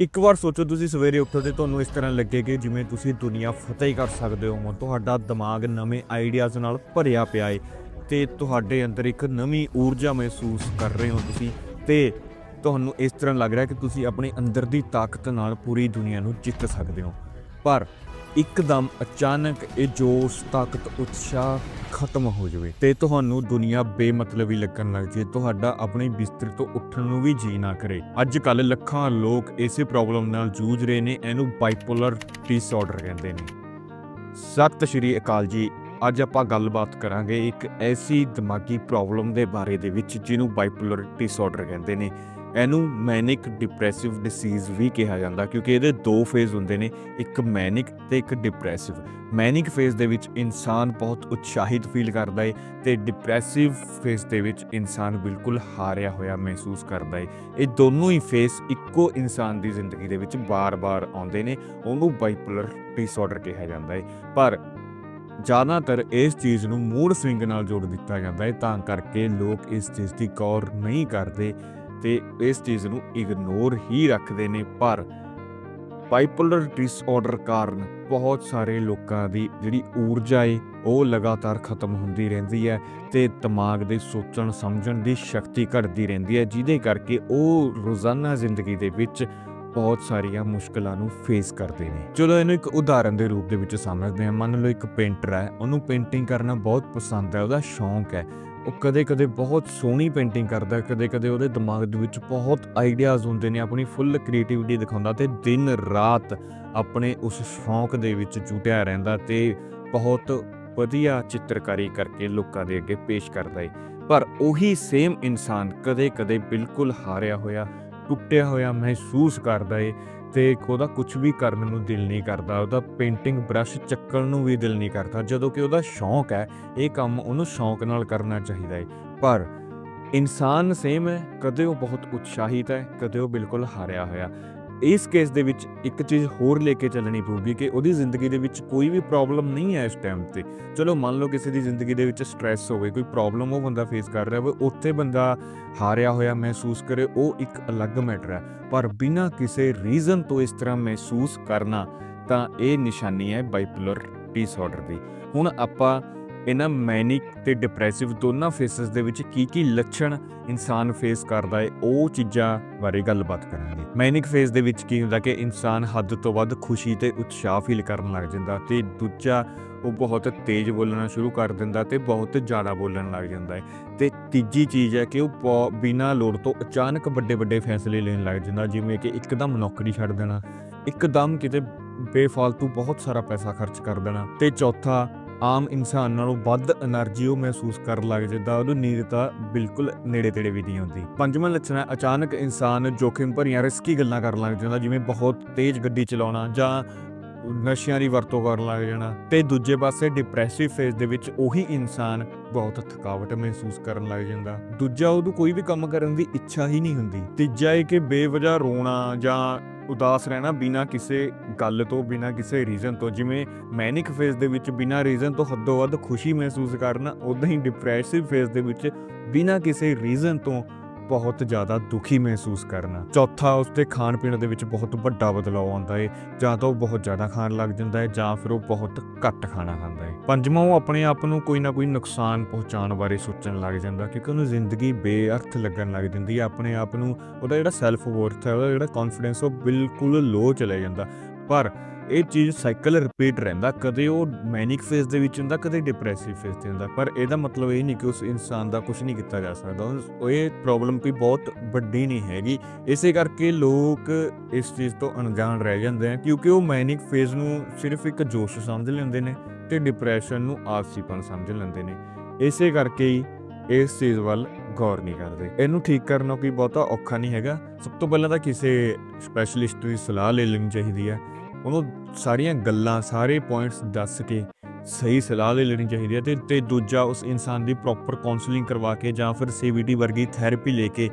ਇੱਕ ਵਾਰ ਸੋਚੋ ਤੁਸੀਂ ਸਵੇਰੇ ਉੱਠੋ ਤੇ ਤੁਹਾਨੂੰ ਇਸ ਤਰ੍ਹਾਂ ਲੱਗੇ ਕਿ ਜਿਵੇਂ ਤੁਸੀਂ ਦੁਨੀਆ ਫਤਿਹ ਕਰ ਸਕਦੇ ਹੋ ਤੁਹਾਡਾ ਦਿਮਾਗ ਨਵੇਂ ਆਈਡੀਆਜ਼ ਨਾਲ ਭਰਿਆ ਪਿਆ ਏ ਤੇ ਤੁਹਾਡੇ ਅੰਦਰ ਇੱਕ ਨਵੀਂ ਊਰਜਾ ਮਹਿਸੂਸ ਕਰ ਰਹੇ ਹੋ ਤੁਸੀਂ ਤੇ ਤੁਹਾਨੂੰ ਇਸ ਤਰ੍ਹਾਂ ਲੱਗ ਰਿਹਾ ਕਿ ਤੁਸੀਂ ਆਪਣੇ ਅੰਦਰ ਦੀ ਤਾਕਤ ਨਾਲ ਪੂਰੀ ਦੁਨੀਆ ਨੂੰ ਜਿੱਤ ਸਕਦੇ ਹੋ। ਪਰ ਇੱਕਦਮ ਅਚਾਨਕ ਇਹ ਜੋਸ਼, ਤਾਕਤ, ਉਤਸ਼ਾਹ ਖਤਮ ਹੋ ਜਾਵੇ ਤੇ ਤੁਹਾਨੂੰ ਦੁਨੀਆ ਬੇਮਤਲਬੀ ਲੱਗਣ ਲੱਗ ਜੇ। ਤੁਹਾਡਾ ਆਪਣੇ ਬਿਸਤਰ ਤੋਂ ਉੱਠਣ ਨੂੰ ਵੀ ਜੀ ਨਾ ਕਰੇ। ਅੱਜ ਕੱਲ ਲੱਖਾਂ ਲੋਕ ਇਸੇ ਪ੍ਰੋਬਲਮ ਨਾਲ ਜੂਝ ਰਹੇ ਨੇ, ਇਹਨੂੰ ਬਾਈਪੋਲਰ ਡਿਸਆਰਡਰ ਕਹਿੰਦੇ ਨੇ। ਸਤਿ ਸ਼੍ਰੀ ਅਕਾਲ ਜੀ। ਅੱਜ ਆਪਾਂ ਗੱਲਬਾਤ ਕਰਾਂਗੇ ਇੱਕ ਐਸੀ ਦਿਮਾਗੀ ਪ੍ਰੋਬਲਮ ਦੇ ਬਾਰੇ ਦੇ ਵਿੱਚ ਜਿਹਨੂੰ ਬਾਈਪੋਲਰ ਡਿਸਆਰਡਰ ਕਹਿੰਦੇ ਨੇ। ਇਹਨੂੰ ਮੈਨਿਕ ਡਿਪਰੈਸਿਵ ਡਿਸੀਜ਼ ਵੀ ਕਿਹਾ ਜਾਂਦਾ, ਕਿਉਂਕਿ ਇਹਦੇ ਦੋ ਫੇਜ਼ ਹੁੰਦੇ ਨੇ, ਇੱਕ ਮੈਨਿਕ ਤੇ ਇੱਕ ਡਿਪਰੈਸਿਵ ਮੈਨਿਕ ਫੇਜ਼ ਦੇ ਵਿੱਚ ਇਨਸਾਨ ਬਹੁਤ ਉਤਸ਼ਾਹਿਤ ਫੀਲ ਕਰਦਾ ਏ ਤੇ ਡਿਪਰੈਸਿਵ ਫੇਜ਼ ਦੇ ਵਿੱਚ ਇਨਸਾਨ ਬਿਲਕੁਲ ਹਾਰਿਆ ਹੋਇਆ ਮਹਿਸੂਸ ਕਰਦਾ ਏ। ਇਹ ਦੋਨੋਂ ਹੀ ਫੇਜ਼ ਇੱਕੋ ਇਨਸਾਨ ਦੀ ਜ਼ਿੰਦਗੀ ਦੇ ਵਿੱਚ ਬਾਰ-ਬਾਰ ਆਉਂਦੇ ਨੇ, ਉਹਨੂੰ ਬਾਈਪੋਲਰ ਡਿਸਆਰਡਰ ਕਿਹਾ ਜਾਂਦਾ ਹੈ ਪਰ ਜ਼ਿਆਦਾਤਰ ਇਸ ਚੀਜ਼ ਨੂੰ ਮੂਡ ਸਵਿੰਗ ਨਾਲ ਜੋੜ ਦਿੱਤਾ ਜਾਂਦਾ ਹੈ ਤਾਂ ਕਰਕੇ ਲੋਕ ਇਸ ਚੀਜ਼ ਦੀ ਗੌਰ ਨਹੀਂ ਕਰਦੇ ਤੇ ਇਸ ਚੀਜ਼ ਨੂੰ ਇਗਨੋਰ ਹੀ ਰੱਖਦੇ ਨੇ, ਪਰ ਬਾਈਪੋਲਰ ਡਿਸਆਰਡਰ ਕਾਰਨ ਬਹੁਤ ਸਾਰੇ ਲੋਕਾਂ ਦੀ ਜਿਹੜੀ ਊਰਜਾ ਏ, ਉਹ ਲਗਾਤਾਰ ਖਤਮ ਹੁੰਦੀ ਰਹਿੰਦੀ ਹੈ ਤੇ ਦਿਮਾਗ ਦੇ ਸੋਚਣ, ਸਮਝਣ ਦੀ ਸ਼ਕਤੀ ਘਟਦੀ ਰਹਿੰਦੀ ਹੈ, ਜਿਹਦੇ ਕਰਕੇ ਉਹ ਰੋਜ਼ਾਨਾ ਜ਼ਿੰਦਗੀ ਦੇ ਵਿੱਚ ਬਹੁਤ ਸਾਰੀਆਂ ਮੁਸ਼ਕਲਾਂ ਨੂੰ ਫੇਸ ਕਰਦੇ ਨੇ। ਚਲੋ ਇਹਨੂੰ ਇੱਕ ਉਦਾਹਰਨ ਦੇ ਰੂਪ ਦੇ ਵਿੱਚ ਸਮਝਦੇ ਹਾਂ। ਮੰਨ ਲਓ ਇੱਕ ਪੇਂਟਰ ਹੈ, ਉਹਨੂੰ ਪੇਂਟਿੰਗ ਕਰਨਾ ਬਹੁਤ ਪਸੰਦ ਹੈ, ਉਹਦਾ ਸ਼ੌਂਕ ਹੈ। ਉਹ ਕਦੇ-ਕਦੇ ਬਹੁਤ ਸੋਹਣੀ ਪੇਂਟਿੰਗ ਕਰਦਾ, ਕਦੇ-ਕਦੇ ਉਹਦੇ ਦਿਮਾਗ ਦੇ ਵਿੱਚ ਬਹੁਤ ਆਈਡੀਆਜ਼ ਹੁੰਦੇ ਨੇ, ਆਪਣੀ ਫੁੱਲ ਕ੍ਰੀਏਟੀਵਿਟੀ ਦਿਖਾਉਂਦਾ ਤੇ ਦਿਨ ਰਾਤ ਆਪਣੇ ਉਸ ਸ਼ੌਂਕ ਦੇ ਵਿੱਚ ਜੁਟਿਆ ਰਹਿੰਦਾ ਤੇ ਬਹੁਤ ਵਧੀਆ ਚਿੱਤਰਕਾਰੀ ਕਰਕੇ ਲੋਕਾਂ ਦੇ ਅੱਗੇ ਪੇਸ਼ ਕਰਦਾ ਹੈ ਪਰ ਉਹੀ ਸੇਮ ਇਨਸਾਨ ਕਦੇ-ਕਦੇ ਬਿਲਕੁਲ ਹਾਰਿਆ ਹੋਇਆ ਟੁੱਟਿਆ ਹੋਇਆ ਮਹਿਸੂਸ ਕਰਦਾ ਏ ਤੇ ਉਹਦਾ ਕੁਝ ਵੀ ਕਰਨ ਨੂੰ ਦਿਲ ਨਹੀਂ ਕਰਦਾ, ਉਹਦਾ ਪੇਂਟਿੰਗ ਬ੍ਰਸ਼ ਚੱਕਣ ਨੂੰ ਵੀ ਦਿਲ ਨਹੀਂ ਕਰਦਾ, ਜਦੋਂ ਕਿ ਉਹਦਾ ਸ਼ੌਂਕ ਹੈ, ਇਹ ਕੰਮ ਉਹਨੂੰ ਸ਼ੌਂਕ ਨਾਲ ਕਰਨਾ ਚਾਹੀਦਾ ਏ। ਪਰ ਇਨਸਾਨ ਸੇਮ ਹੈ, ਕਦੇ ਉਹ ਬਹੁਤ ਉਤਸ਼ਾਹਿਤ ਹੈ, ਕਦੇ ਉਹ ਬਿਲਕੁਲ ਹਾਰਿਆ ਹੋਇਆ। ਇਸ ਕੇਸ ਦੇ ਵਿੱਚ ਇੱਕ ਚੀਜ਼ ਹੋਰ ਲੈ ਕੇ ਚੱਲਣੀ ਪਊਗੀ ਕਿ ਉਹਦੀ ਜ਼ਿੰਦਗੀ ਦੇ ਵਿੱਚ ਕੋਈ ਵੀ ਪ੍ਰੋਬਲਮ ਨਹੀਂ ਹੈ ਇਸ ਟਾਈਮ ਤੇ। ਚਲੋ ਮੰਨ ਲਓ ਕਿਸੇ ਦੀ ਜ਼ਿੰਦਗੀ ਦੇ ਵਿੱਚ ਸਟ੍ਰੈਸ ਹੋਵੇ, ਕੋਈ ਪ੍ਰੋਬਲਮ ਉਹ ਬੰਦਾ ਫੇਸ ਕਰ ਰਿਹਾ ਹੋਵੇ, ਉੱਥੇ ਬੰਦਾ ਹਾਰਿਆ ਹੋਇਆ ਮਹਿਸੂਸ ਕਰੇ, ਉਹ ਇੱਕ ਅਲੱਗ ਮੈਟਰ ਹੈ। ਪਰ ਬਿਨਾਂ ਕਿਸੇ ਰੀਜ਼ਨ ਤੋਂ ਇਸ ਤਰ੍ਹਾਂ ਮਹਿਸੂਸ ਕਰਨਾ ਤਾਂ ਇਹ ਨਿਸ਼ਾਨੀ ਹੈ ਬਾਈਪੋਲਰ ਡਿਸਆਰਡਰ ਦੀ। ਹੁਣ ਆਪਾਂ ਇਹਨਾਂ ਮੈਨਿਕ ਤੇ ਡਿਪਰੈਸਿਵ ਦੋਨਾਂ ਫੇਸਸ ਦੇ ਵਿੱਚ ਕੀ ਕੀ ਲੱਛਣ ਇਨਸਾਨ ਫੇਸ ਕਰਦਾ ਹੈ, ਉਹ ਚੀਜ਼ਾਂ ਬਾਰੇ ਗੱਲਬਾਤ ਕਰਾਂਗੇ। ਮੈਨਿਕ ਫੇਸ ਦੇ ਵਿੱਚ ਕੀ ਹੁੰਦਾ ਕਿ ਇਨਸਾਨ ਹੱਦ ਤੋਂ ਵੱਧ ਖੁਸ਼ੀ ਤੇ ਉਤਸ਼ਾਹ ਫੀਲ ਕਰਨ ਲੱਗ ਜਾਂਦਾ ਤੇ ਦੂਜਾ ਉਹ ਬਹੁਤ ਤੇਜ਼ ਬੋਲਣਾ ਸ਼ੁਰੂ ਕਰ ਦਿੰਦਾ ਤੇ ਬਹੁਤ ਜ਼ਿਆਦਾ ਬੋਲਣ ਲੱਗ ਜਾਂਦਾ ਹੈ। ਤੇ ਤੀਜੀ ਚੀਜ਼ ਹੈ ਕਿ ਉਹ ਪ- ਬਿਨਾਂ ਲੋੜ ਤੋਂ ਅਚਾਨਕ ਵੱਡੇ ਵੱਡੇ ਫੈਸਲੇ ਲੈਣ ਲੱਗ ਜਾਂਦਾ, ਜਿਵੇਂ ਕਿ ਇੱਕਦਮ ਨੌਕਰੀ ਛੱਡ ਦੇਣਾ, ਇੱਕਦਮ ਕਿਤੇ ਬੇਫਾਲਤੂ ਬਹੁਤ ਸਾਰਾ ਪੈਸਾ ਖਰਚ ਕਰ ਦੇਣਾ ਤੇ ਚੌਥਾ ਆਮ ਇਨਸਾਨ ਨਾਲੋਂ ਵੱਧ એનર્ਜੀ ਉਹ ਮਹਿਸੂਸ ਕਰਨ ਲੱਗ ਜਾਂਦਾ, ਉਹਨੂੰ ਨੀਂਦ ਤਾਂ ਬਿਲਕੁਲ ਨੇੜੇ ਤੇੜੇ ਵੀ ਨਹੀਂ ਹੁੰਦੀ ਪੰਜਵਾਂ ਲੱਛਣ ਹੈ, ਅਚਾਨਕ ਇਨਸਾਨ ਜੋਖਿਮ ਭਰੀਆਂ ਰਿਸਕੀ ਗੱਲਾਂ ਕਰਨ ਲੱਗ ਜਾਂਦਾ, ਜਿਵੇਂ ਬਹੁਤ ਤੇਜ਼ ਗੱਡੀ ਚਲਾਉਣਾ ਜਾਂ ਨਸ਼ਿਆਂ ਦੀ ਵਰਤੋਂ ਕਰਨ ਲੱਗ ਜਾਣਾ। ਤੇ ਦੂਜੇ ਪਾਸੇ ਡਿਪਰੈਸਿਵ ਫੇਜ਼ ਦੇ ਵਿੱਚ ਉਹੀ ਇਨਸਾਨ ਬਹੁਤ ਥਕਾਵਟ ਮਹਿਸੂਸ ਕਰਨ ਲੱਗ ਜਾਂਦਾ। ਦੂਜਾ, ਉਹਨੂੰ ਕੋਈ ਵੀ ਕੰਮ ਕਰਨ ਦੀ ਇੱਛਾ ਹੀ ਨਹੀਂ ਹੁੰਦੀ। ਤੀਜਾ ਇਹ ਕਿ ਬੇਵਜ੍ਹਾ ਰੋਣਾ ਜਾਂ ਉਦਾਸ ਰਹਿਣਾ ਬਿਨਾਂ ਕਿਸੇ ਗੱਲ ਤੋਂ, ਬਿਨਾਂ ਕਿਸੇ ਰੀਜ਼ਨ ਤੋਂ, ਜਿਵੇਂ ਮੈਨਿਕ ਫੇਜ਼ ਦੇ ਵਿੱਚ ਬਿਨਾਂ ਰੀਜ਼ਨ ਤੋਂ ਹੱਦੋਂ ਵੱਧ ਖੁਸ਼ੀ ਮਹਿਸੂਸ ਕਰਨਾ ਉਦਾਂ ਹੀ ਡਿਪਰੈਸਿਵ ਫੇਜ਼ ਦੇ ਵਿੱਚ ਬਿਨਾਂ ਕਿਸੇ ਰੀਜ਼ਨ ਤੋਂ ਬਹੁਤ ਜ਼ਿਆਦਾ ਦੁਖੀ ਮਹਿਸੂਸ ਕਰਨਾ। ਚੌਥਾ, ਉਸਦੇ ਖਾਣ ਪੀਣ ਦੇ ਵਿੱਚ ਬਹੁਤ ਵੱਡਾ ਬਦਲਾਅ ਆਉਂਦਾ ਹੈ ਜਾਂ ਤਾਂ ਉਹ ਬਹੁਤ ਜ਼ਿਆਦਾ ਖਾਣ ਲੱਗ ਜਾਂਦਾ ਹੈ ਜਾਂ ਫਿਰ ਉਹ ਬਹੁਤ ਘੱਟ ਖਾਣਾ ਖਾਂਦਾ ਹੈ ਪੰਜਵਾਂ, ਉਹ ਆਪਣੇ ਆਪ ਨੂੰ ਕੋਈ ਨਾ ਕੋਈ ਨੁਕਸਾਨ ਪਹੁੰਚਾਉਣ ਬਾਰੇ ਸੋਚਣ ਲੱਗ ਜਾਂਦਾ, ਕਿਉਂਕਿ ਉਹਨੂੰ ਜ਼ਿੰਦਗੀ ਬੇਅਰਥ ਲੱਗਣ ਲੱਗ ਜਾਂਦੀ ਹੈ ਆਪਣੇ ਆਪ ਨੂੰ ਉਹਦਾ ਜਿਹੜਾ ਸੈਲਫ ਵਰਥ ਹੈ, ਉਹਦਾ ਜਿਹੜਾ ਕੌਨਫੀਡੈਂਸ ਉਹ ਬਿਲਕੁਲ ਲੋ ਚਲੇ ਜਾਂਦਾ। ਪਰ ਇਹ ਚੀਜ਼ ਸਾਈਕਲ ਰਿਪੀਟ ਰਹਿੰਦਾ, ਕਦੇ ਉਹ ਮੈਨਿਕ ਫੇਸ ਦੇ ਵਿੱਚ ਹੁੰਦਾ, ਕਦੇ ਡਿਪਰੈਸਿਵ ਫੇਜ਼ ਤੇ ਹੁੰਦਾ। ਪਰ ਇਹਦਾ ਮਤਲਬ ਇਹ ਨਹੀਂ ਕਿ ਉਸ ਇਨਸਾਨ ਦਾ ਕੁਝ ਨਹੀਂ ਕੀਤਾ ਜਾ ਸਕਦਾ। ਉਸ- ਉਹ ਇਹ ਪ੍ਰੋਬਲਮ ਕੋਈ ਬਹੁਤ ਵੱਡੀ ਨਹੀਂ ਹੈਗੀ। ਇਸੇ ਕਰਕੇ ਲੋਕ ਇਸ ਚੀਜ਼ ਤੋਂ ਅਣਜਾਣ ਰਹਿ ਜਾਂਦੇ ਆ, ਕਿਉਂਕਿ ਉਹ ਮੈਨਿਕ ਫੇਸ ਨੂੰ ਸਿਰਫ ਇੱਕ ਜੋਸ਼ ਸਮਝ ਲੈਂਦੇ ਨੇ ਤੇ ਡਿਪਰੈਸ਼ਨ ਨੂੰ ਆਲਸੀਪਨ ਸਮਝ ਲੈਂਦੇ ਨੇ। ਇਸੇ ਕਰਕੇ ਹੀ ਇਸ ਚੀਜ਼ ਵੱਲ ਗੌਰ ਨਹੀਂ ਕਰਦੇ। ਇਹਨੂੰ ਠੀਕ ਕਰਨਾ ਕੋਈ ਬਹੁਤਾ ਔਖਾ ਨਹੀਂ ਹੈਗਾ। ਸਭ ਤੋਂ ਪਹਿਲਾਂ ਤਾਂ ਕਿਸੇ ਸਪੈਸ਼ਲਿਸਟ ਦੀ ਸਲਾਹ ਲੈ ਲੈਣੀ ਚਾਹੀਦੀ ਹੈ। ਉਹਨੂੰ ਸਾਰੀਆਂ ਗੱਲਾਂ, ਸਾਰੇ ਪੁਆਇੰਟਸ ਦੱਸ ਕੇ ਸਹੀ ਸਲਾਹ ਲੈ ਲੈਣੀ ਚਾਹੀਦੀ ਹੈ ਤੇ ਤੇ ਦੂਜਾ ਉਸ ਇਨਸਾਨ ਦੀ ਪ੍ਰੋਪਰ ਕਾਉਂਸਲਿੰਗ ਕਰਵਾ ਕੇ ਜਾਂ ਫਿਰ ਸੀਬੀਟੀ ਵਰਗੀ ਥੈਰੇਪੀ ਲੈ ਕੇ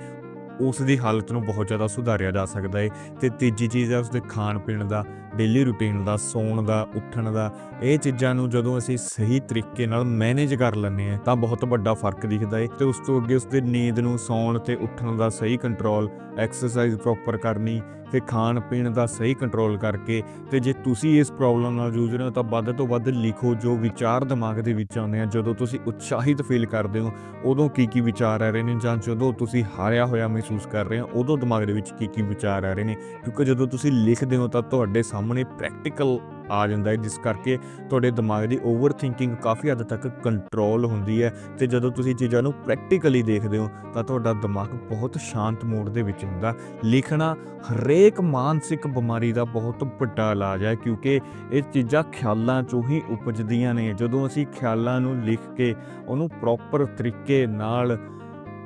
ਉਸ ਦੀ ਹਾਲਤ ਨੂੰ ਬਹੁਤ ਜ਼ਿਆਦਾ ਸੁਧਾਰਿਆ ਜਾ ਸਕਦਾ ਹੈ ਤੇ ਤੀਜੀ ਚੀਜ਼ ਹੈ ਉਸਦੇ ਖਾਣ ਪੀਣ ਦਾ ਡੇਲੀ ਰੁਟੀਨ ਦਾ, ਸੌਣ ਦਾ, ਉੱਠਣ ਦਾ, ਇਹ ਚੀਜ਼ਾਂ ਨੂੰ ਜਦੋਂ ਅਸੀਂ ਸਹੀ ਤਰੀਕੇ ਨਾਲ ਮੈਨੇਜ ਕਰ ਲੈਂਦੇ ਹਾਂ, ਤਾਂ ਬਹੁਤ ਵੱਡਾ ਫ਼ਰਕ ਦਿਖਦਾ ਏ। ਤੇ ਉਸ ਤੋਂ ਅੱਗੇ ਉਸਦੇ ਨੀਂਦ ਨੂੰ ਸੌਣ ਤੇ ਉੱਠਣ ਦਾ ਸਹੀ ਕੰਟਰੋਲ ਐਕਸਰਸਾਈਜ਼ ਪ੍ਰੋਪਰ ਕਰਨੀ, ਤੇ ਖਾਣ ਪੀਣ ਦਾ ਸਹੀ ਕੰਟਰੋਲ ਕਰਕੇ, ਤੇ ਜੇ ਤੁਸੀਂ ਇਸ ਪ੍ਰੋਬਲਮ ਨਾਲ ਜੂਝ ਰਹੇ ਹੋ, ਤਾਂ ਵੱਧ ਤੋਂ ਵੱਧ ਲਿਖੋ ਜੋ ਵਿਚਾਰ ਦਿਮਾਗ ਦੇ ਵਿੱਚ ਆਉਂਦੇ ਆ। ਜਦੋਂ ਤੁਸੀਂ ਉਤਸ਼ਾਹਿਤ ਫੀਲ ਕਰਦੇ ਹੋ, ਉਦੋਂ ਕੀ ਕੀ ਵਿਚਾਰ ਆ ਰਹੇ ਨੇ, ਜਾਂ ਜਦੋਂ ਤੁਸੀਂ ਹਾਰਿਆ ਹੋਇਆ ਮਹਿਸੂਸ ਕਰ ਰਹੇ ਹੋ, ਉਦੋਂ ਦਿਮਾਗ ਦੇ ਵਿੱਚ ਕੀ ਕੀ ਵਿਚਾਰ ਆ ਰਹੇ ਨੇ। ਕਿਉਂਕਿ ਜਦੋਂ ਤੁਸੀਂ ਲਿਖਦੇ ਹੋ, ਤਾਂ ਤੁਹਾਡੇ ਸਾਹਮਣੇ ਪ੍ਰੈਕਟੀਕਲ ਆ ਜਾਂਦਾ ਹੈ, ਜਿਸ ਕਰਕੇ ਤੁਹਾਡੇ ਦਿਮਾਗ ਦੀ ਓਵਰ ਥਿੰਕਿੰਗ ਕਾਫੀ ਹੱਦ ਤੱਕ ਕੰਟਰੋਲ ਹੁੰਦੀ ਹੈ ਤੇ ਜਦੋਂ ਤੁਸੀਂ ਚੀਜ਼ਾਂ ਨੂੰ ਪ੍ਰੈਕਟੀਕਲੀ ਦੇਖਦੇ ਹੋ, ਤਾਂ ਤੁਹਾਡਾ ਦਿਮਾਗ ਬਹੁਤ ਸ਼ਾਂਤ ਮੋਡ ਦੇ ਵਿੱਚ ਹੁੰਦਾ। ਲਿਖਣਾ ਹਰੇਕ ਮਾਨਸਿਕ ਬਿਮਾਰੀ ਦਾ ਬਹੁਤ ਵੱਡਾ ਇਲਾਜ ਹੈ, ਕਿਉਂਕਿ ਇਹ ਚੀਜ਼ਾਂ ਖਿਆਲਾਂ ਚੋਂ ਹੀ ਉਪਜਦੀਆਂ ਨੇ। ਜਦੋਂ ਅਸੀਂ ਖਿਆਲਾਂ ਨੂੰ ਲਿਖ ਕੇ ਉਹਨੂੰ ਪ੍ਰੋਪਰ ਤਰੀਕੇ ਨਾਲ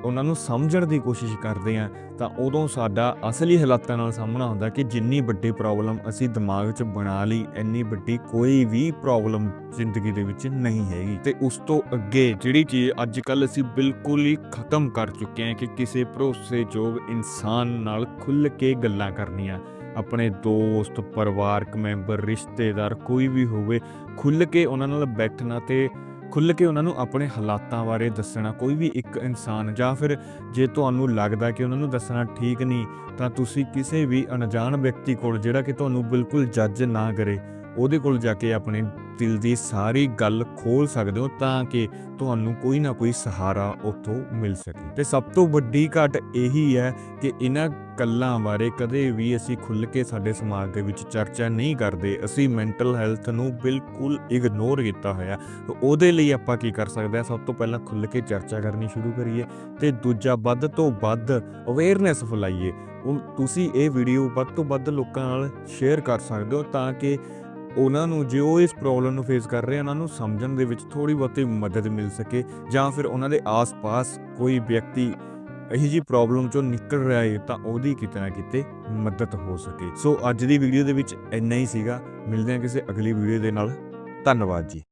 ਉਹਨਾਂ ਨੂੰ ਸਮਝਣ ਦੀ ਕੋਸ਼ਿਸ਼ ਕਰਦੇ ਆ ਤਾਂ ਉਦੋਂ ਸਾਡਾ ਅਸਲੀ ਹਾਲਾਤਾਂ ਨਾਲ ਸਾਹਮਣਾ ਹੁੰਦਾ ਕਿ ਜਿੰਨੀ ਵੱਡੀ ਪ੍ਰੋਬਲਮ ਅਸੀਂ ਦਿਮਾਗ 'ਚ ਬਣਾ ਲਈ, ਇੰਨੀ ਵੱਡੀ ਕੋਈ ਵੀ ਪ੍ਰੋਬਲਮ ਜ਼ਿੰਦਗੀ ਦੇ ਵਿੱਚ ਨਹੀਂ ਹੈਗੀ। ਤੇ ਉਸ ਤੋਂ ਅੱਗੇ ਜਿਹੜੀ ਚੀਜ਼ ਅੱਜ ਕੱਲ ਅਸੀਂ ਬਿਲਕੁਲ ਹੀ ਖਤਮ ਕਰ ਚੁੱਕੇ ਹਾਂ ਕਿ ਕਿਸੇ ਭਰੋਸੇਯੋਗ ਇਨਸਾਨ ਨਾਲ ਖੁੱਲ੍ਹ ਕੇ ਗੱਲਾਂ ਕਰਨੀਆਂ, ਆਪਣੇ ਦੋਸਤ, ਪਰਿਵਾਰਕ ਮੈਂਬਰ, ਰਿਸ਼ਤੇਦਾਰ, ਕੋਈ ਵੀ ਹੋਵੇ ਖੁੱਲ੍ਹ ਕੇ ਉਹਨਾਂ ਨਾਲ ਬੈਠਣਾ ਤੇ ਖੁੱਲ੍ਹ ਕੇ ਉਹਨਾਂ ਨੂੰ ਆਪਣੇ ਹਾਲਾਤਾਂ ਬਾਰੇ ਦੱਸਣਾ, ਕੋਈ ਵੀ ਇੱਕ ਇਨਸਾਨ ਜਾਂ ਫਿਰ ਜੇ ਤੁਹਾਨੂੰ ਲੱਗਦਾ ਕਿ ਉਹਨਾਂ ਨੂੰ ਦੱਸਣਾ ਠੀਕ ਨਹੀਂ, ਤਾਂ ਤੁਸੀਂ ਕਿਸੇ ਵੀ ਅਣਜਾਣ ਵਿਅਕਤੀ ਕੋਲ ਜਿਹੜਾ ਕਿ ਤੁਹਾਨੂੰ ਬਿਲਕੁਲ ਜੱਜ ਨਾ ਕਰੇ ਉਹਦੇ ਕੋਲ ਜਾ ਕੇ ਆਪਣੇ ਦਿਲ ਦੀ ਸਾਰੀ ਗੱਲ ਖੋਲ ਸਕਦੇ ਹੋ ਤਾਂ ਕਿ ਤੁਹਾਨੂੰ ਕੋਈ ਨਾ ਕੋਈ ਸਹਾਰਾ ਉੱਥੋਂ ਮਿਲ ਸਕੇ। ਤੇ ਸਭ ਤੋਂ ਵੱਡੀ ਘਾਟ ਇਹੀ ਹੈ ਕਿ ਇਹਨਾਂ ਗੱਲਾਂ ਬਾਰੇ ਕਦੇ ਵੀ ਅਸੀਂ ਖੁੱਲ੍ਹ ਕੇ ਸਾਡੇ ਸਮਾਜ ਦੇ ਵਿੱਚ ਚਰਚਾ ਨਹੀਂ ਕਰਦੇ। ਅਸੀਂ ਮੈਂਟਲ ਹੈਲਥ ਨੂੰ ਬਿਲਕੁਲ ਇਗਨੋਰ ਕੀਤਾ ਹੋਇਆ। ਉਹਦੇ ਲਈ ਆਪਾਂ ਕੀ ਕਰ ਸਕਦੇ ਹਾਂ? ਸਭ ਤੋਂ ਪਹਿਲਾਂ ਖੁੱਲ੍ਹ ਕੇ ਚਰਚਾ ਕਰਨੀ ਸ਼ੁਰੂ ਕਰੀਏ ਤੇ ਦੂਜਾ ਵੱਧ ਤੋਂ ਵੱਧ ਅਵੇਅਰਨੈਸ ਫੈਲਾਈਏ। ਉਹ ਤੁਸੀਂ ਇਹ ਵੀਡੀਓ ਵੱਧ ਤੋਂ ਵੱਧ ਲੋਕਾਂ ਨਾਲ ਸ਼ੇਅਰ ਕਰ ਸਕਦੇ ਹੋ ਤਾਂ ਕਿ ਉਹਨਾਂ ਨੂੰ ਜੇ ਉਹ ਇਸ ਪ੍ਰੋਬਲਮ ਨੂੰ ਫੇਸ ਕਰ ਰਹੇ ਉਹਨਾਂ ਨੂੰ ਸਮਝਣ ਦੇ ਵਿੱਚ ਥੋੜੀ ਬਹੁਤੀ ਮਦਦ ਮਿਲ ਸਕੇ ਜਾਂ ਫਿਰ ਉਹਨਾਂ ਦੇ ਆਸ-ਪਾਸ ਕੋਈ ਵਿਅਕਤੀ ਇਹੀ ਜੀ ਪ੍ਰੋਬਲਮ ਚੋਂ ਨਿਕਲ ਰਿਹਾ ਹੈ ਤਾਂ ਉਹਦੀ ਕਿਤੇ ਨਾ ਕਿਤੇ ਮਦਦ ਹੋ ਸਕੇ। ਸੋ ਅੱਜ ਦੀ ਵੀਡੀਓ ਦੇ ਵਿੱਚ ਇੰਨਾ ਹੀ ਸੀਗਾ। ਮਿਲਦੇ ਹਾਂ ਕਿਸੇ ਅਗਲੀ ਵੀਡੀਓ ਦੇ ਨਾਲ। ਧੰਨਵਾਦ ਜੀ।